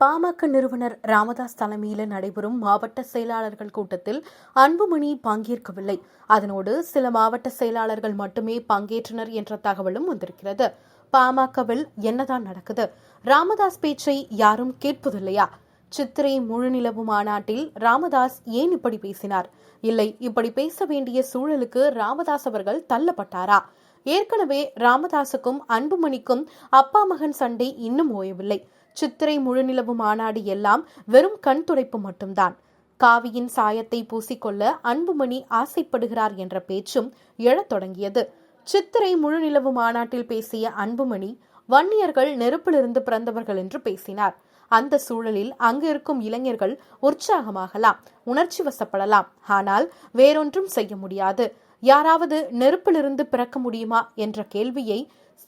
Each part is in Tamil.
பாமக நிறுவனர் ராமதாஸ் தலைமையில் நடைபெறும் மாவட்ட செயலாளர்கள் கூட்டத்தில் அன்புமணி பங்கேற்கவில்லை. அதனோடு சில மாவட்ட செயலாளர்கள் மட்டுமே பங்கேற்றனர் என்ற தகவலும் வந்திருக்கிறது. பாமகவில் என்னதான் நடக்குது? ராமதாஸ் பேச்சை யாரும் கேட்பதில்லையா? சித்திரை முழுநிலவு மாநாட்டில் ராமதாஸ் ஏன் இப்படி பேசினார்? இல்லை இப்படி பேச வேண்டிய சூழலுக்கு ராமதாஸ் அவர்கள் தள்ளப்பட்டாரா? ஏற்கனவே ராமதாசுக்கும் அன்புமணிக்கும் அப்பா மகன் சண்டை இன்னும் ஓயவில்லை. சித்திரை முழுநிலவு மாநாடு எல்லாம் வெறும் கண் துடைப்பு மட்டும்தான். காவியின் சாயத்தை பூசிக்கொள்ள அன்புமணி ஆசைப்படுகிறார் என்ற பேச்சும் எழத் தொடங்கியது. சித்திரை முழுநிலவு மாநாட்டில் பேசிய அன்புமணி வன்னியர்கள் நெருப்பிலிருந்து பிறந்தவர்கள் என்று பேசினார். அந்த சூழலில் அங்கு இருக்கும் இளைஞர்கள் உற்சாகமாகலாம் உணர்ச்சி வசப்படலாம். ஆனால் வேறொன்றும் செய்ய முடியாது. யாராவது நெருப்பிலிருந்து பிறக்க முடியுமா என்ற கேள்வியை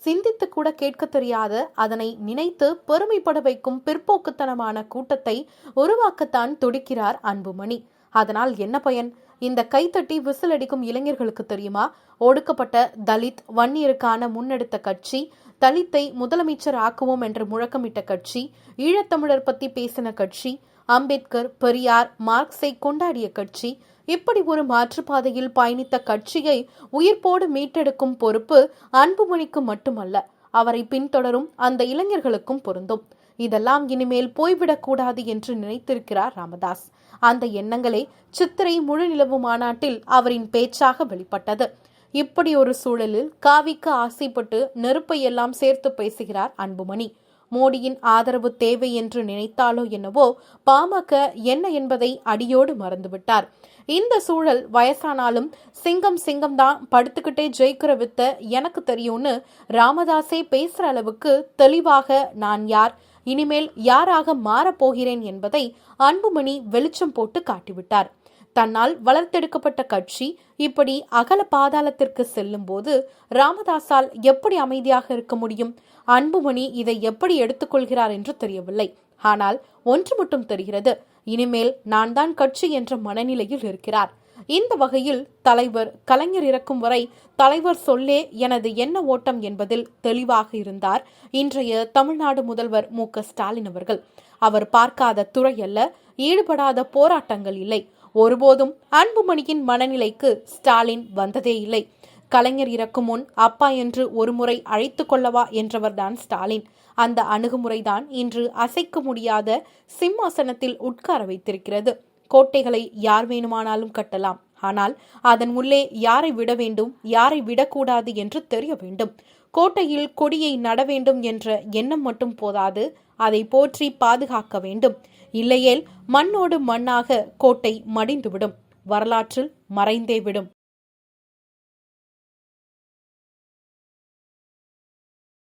சிந்தித்து கூட கேட்க தெரியாத அதனை நினைத்து பெருமைப்பட வைக்கும் பிற்போக்குத்தனமான கூட்டத்தை உருவாக்கத்தான் துடிக்கிறார் அன்புமணி. அதனால் என்ன பயன்? இந்த கைத்தட்டி விசில் அடிக்கும் இளைஞர்களுக்கு தெரியுமா? ஒடுக்கப்பட்ட தலித் வன்னியருக்கான முன்னெடுத்த கட்சி தலித்தை முதலமைச்சர் ஆக்குவோம் என்று முழக்கமிட்ட கட்சி ஈழத்தமிழர் பத்தி பேசின கட்சி அம்பேத்கர் பெரியார் மார்க்ஸை கொண்டாடிய கட்சி இப்படி ஒரு மாற்றுப்பாதையில் பயணித்த கட்சியை உயிர்ப்போடு மீட்டெடுக்கும் பொறுப்பு அன்புமணிக்கு மட்டுமல்ல அவரை பின்தொடரும் அந்த இளைஞர்களுக்கும் பொருந்தும். இதெல்லாம் இனிமேல் போய்விடக்கூடாது என்று நினைத்திருக்கிறார் ராமதாஸ். அந்த எண்ணங்களே சித்திரை முழு நிலவு மாநாட்டில் அவரின் பேச்சாக வெளிப்பட்டது. இப்படி ஒரு சூழலில் காவிக்கு ஆசைப்பட்டு நெருப்பை எல்லாம் சேர்த்து பேசுகிறார் அன்புமணி. மோடியின் ஆதரவு தேவை என்று நினைத்தாலோ என்னவோ பாமக என்ன என்பதை அடியோடு மறந்துவிட்டார். இந்த சூழல் வயசானாலும் சிங்கம் சிங்கம் தான் படுத்துக்கிட்டே ஜெயிக்கிற வித்த எனக்கு தெரியும்னு ராமதாஸே பேசுற அளவுக்கு தெளிவாக நான் யார் இனிமேல் யாராக மாறப்போகிறேன் என்பதை அன்புமணி வெளிச்சம் போட்டு காட்டிவிட்டார். தன்னால் வளர்த்தெடுக்கப்பட்ட கட்சி இப்படி அகல பாதாளத்திற்கு செல்லும் போது ராமதாஸால் எப்படி அமைதியாக இருக்க முடியும்? அன்புமணி இதை எப்படி எடுத்துக்கொள்கிறார் என்று தெரியவில்லை. ஆனால் ஒன்று மட்டும் தெரிகிறது. இனிமேல் நான் தான் கட்சி என்ற மனநிலையில் இருக்கிறார். இந்த வகையில் தலைவர் கலைஞர் இறக்கும் வரை தலைவர் சொல்லே எனது என்ன ஓட்டம் என்பதில் தெளிவாக இருந்தார். இன்றைய தமிழ்நாடு முதல்வர் மு ஸ்டாலின் அவர்கள். அவர் பார்க்காத துறை அல்ல ஈடுபடாத போராட்டங்கள் இல்லை. ஒருபோதும் அன்புமணியின் மனநிலைக்கு ஸ்டாலின் வந்ததே இல்லை. கலைஞர் இறக்கும் முன் அப்பா என்று ஒருமுறை அழைத்து கொள்ளவா என்றவர்தான் ஸ்டாலின். அந்த அணுகுமுறைதான் இன்று அசைக்க முடியாத சிம்மாசனத்தில் உட்கார வைத்திருக்கிறது. கோட்டைகளை யார் வேணுமானாலும் கட்டலாம். ஆனால் அதன் உள்ளே யாரை விட வேண்டும் யாரை விடக்கூடாது என்று தெரிய வேண்டும். கோட்டையில் கொடியை நட வேண்டும் என்ற எண்ணம் மட்டும் போதாது அதை போற்றி பாதுகாக்க வேண்டும். இல்லையேல் மண்ணோடு மண்ணாக கோட்டை மடிந்துவிடும். வரலாற்றில் மறைந்தே விடும்.